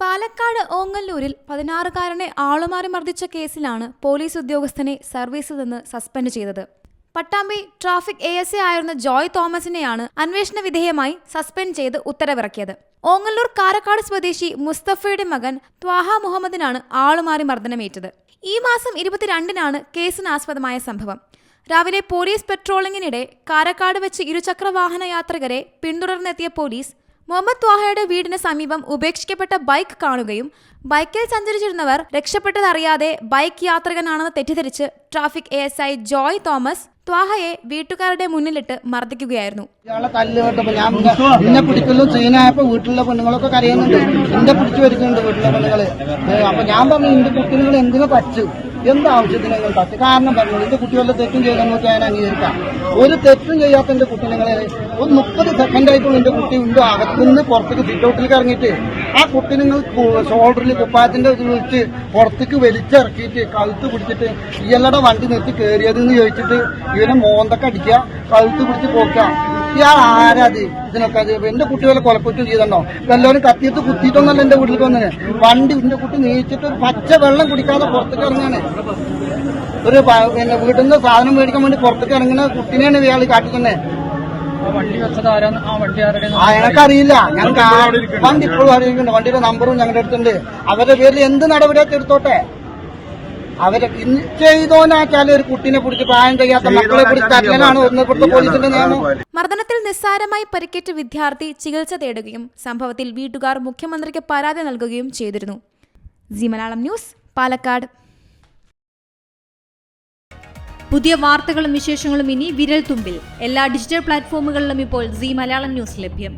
പാലക്കാട് ഓങ്ങല്ലൂരിൽ പതിനാറുകാരനെ ആളുമാറി മർദ്ദിച്ച കേസിലാണ് പോലീസ് ഉദ്യോഗസ്ഥനെ സർവീസിൽ നിന്ന് സസ്പെൻഡ് ചെയ്തത്. Pattambi traffic A S A ആയിരുന്ന ജോയ് തോമസിനെയാണ് അന്വേഷണ വിധേയമായി സസ്പെൻഡ് ചെയ്ത് ഉത്തരവിറക്കിയത്. ഓങ്ങല്ലൂർ കാരക്കാട് സ്വദേശി മുസ്തഫയുടെ മകൻ ത്വാഹ മുഹമ്മദിനാണ് ആളുമാറി മർദ്ദനമേറ്റത്. ഈ മാസം ഇരുപത്തിരണ്ടിനാണ് കേസിനാസ്പദമായ സംഭവം. രാവിലെ പോലീസ് പെട്രോളിങ്ങിനിടെ കാരക്കാട് വെച്ച് ഇരുചക്ര വാഹന യാത്രികരെ പിന്തുടർന്നെത്തിയ പോലീസ് മുഹമ്മദ് ത്വാഹയുടെ വീടിന് സമീപം ഉപേക്ഷിക്കപ്പെട്ട ബൈക്ക് കാണുകയും ബൈക്കിൽ സഞ്ചരിച്ചിരുന്നവർ രക്ഷപ്പെട്ടതറിയാതെ ബൈക്ക് യാത്രികനാണെന്ന് തെറ്റിദ്ധരിച്ച് traffic A S I Joy Thomas ത്വാഹയെ വീട്ടുകാരുടെ മുന്നിലിട്ട് മർദ്ദിക്കുകയായിരുന്നു. ഇയാളെ ഞാൻ പിടിച്ചു ഞാൻ പച്ചു എന്ത് ആവശ്യത്തിന് നിങ്ങൾ തട്ടി? കാരണം പറഞ്ഞു എന്റെ കുട്ടികളുടെ തെറ്റും ചെയ്ത് നോക്കി ഞാൻ അംഗീകരിക്കാം. ഒരു തെറ്റും ചെയ്യാത്ത എന്റെ കുട്ടി നിങ്ങളെ ഒരു മുപ്പത് സെക്കൻഡ് ആയിട്ടുള്ള എന്റെ കുട്ടി ഉണ്ട് അകത്തുനിന്ന് പുറത്തേക്ക് സിറ്റൗട്ടിലേക്ക് ഇറങ്ങിയിട്ട് ആ കുട്ടി നിങ്ങൾ ഷോൾഡറിൽ കുപ്പായത്തിന്റെ വെച്ച് പുറത്തേക്ക് വലിച്ചിറക്കിയിട്ട് കഴുത്ത് പിടിച്ചിട്ട് ഇയാളുടെ വണ്ടി നിർത്തി കയറിയതെന്ന് ചോദിച്ചിട്ട് ഇവനെ മോന്തൊക്കെ അടിക്കുക കഴുത്ത് പിടിച്ച് പോക്കുക. ഇയാൾ ആരാത് ഇതിനൊക്കെ എന്റെ കുട്ടികളെ കൊലക്കുറ്റം ചെയ്തോ വല്ലവരും കത്തിയത്ത് കുത്തിയിട്ടൊന്നല്ല എന്റെ വീട്ടിൽ വന്നത് വണ്ടി എന്റെ കുട്ടി നീച്ചിട്ട് ഒരു പച്ച വെള്ളം കുടിക്കാതെ പുറത്തേക്ക് ഇറങ്ങാണ്. ഒരു പിന്നെ വീട്ടിൽ നിന്ന് സാധനം മേടിക്കാൻ വേണ്ടി പുറത്തേക്ക് ഇറങ്ങുന്ന കുട്ടിനെയാണ് ഇയാൾ കാട്ടിക്കുന്നത് എനക്കറിയില്ല. ഞങ്ങൾക്കറിയില്ല ഞങ്ങൾക്ക് വണ്ടി ഇപ്പോഴും അറിയിക്കുന്നുണ്ട് വണ്ടിയുടെ നമ്പറും ഞങ്ങളുടെ അടുത്തുണ്ട്. അവരുടെ പേരിൽ എന്ത് നടപടിയൊക്കെ എടുത്തോട്ടെ അവരെ ഇന്ന് ചെയ്തോനാച്ചാലും ഒരു കുട്ടിനെ പിടിച്ച് പ്രായം ചെയ്യാത്ത മക്കളെ പിടിച്ച് തരലാണ് ഇവിടുത്തെ പോലീസിന്റെ നിയമം. മർദ്ദനത്തിൽ നിസ്സാരമായി പരിക്കേറ്റ വിദ്യാർത്ഥി ചികിത്സ തേടുകയും സംഭവത്തിൽ വീട്ടുകാർ മുഖ്യമന്ത്രിക്ക് പരാതി നൽകുകയും ചെയ്തിരുന്നു. G Malayalam news Palakkad. പുതിയ വാർത്തകളും വിശേഷങ്ങളും ഇനി വിരൽ തുമ്പിൽ എല്ലാ ഡിജിറ്റൽ പ്ലാറ്റ്ഫോമുകളിലും ഇപ്പോൾ സി മലയാളം ന്യൂസ് ലഭ്യം.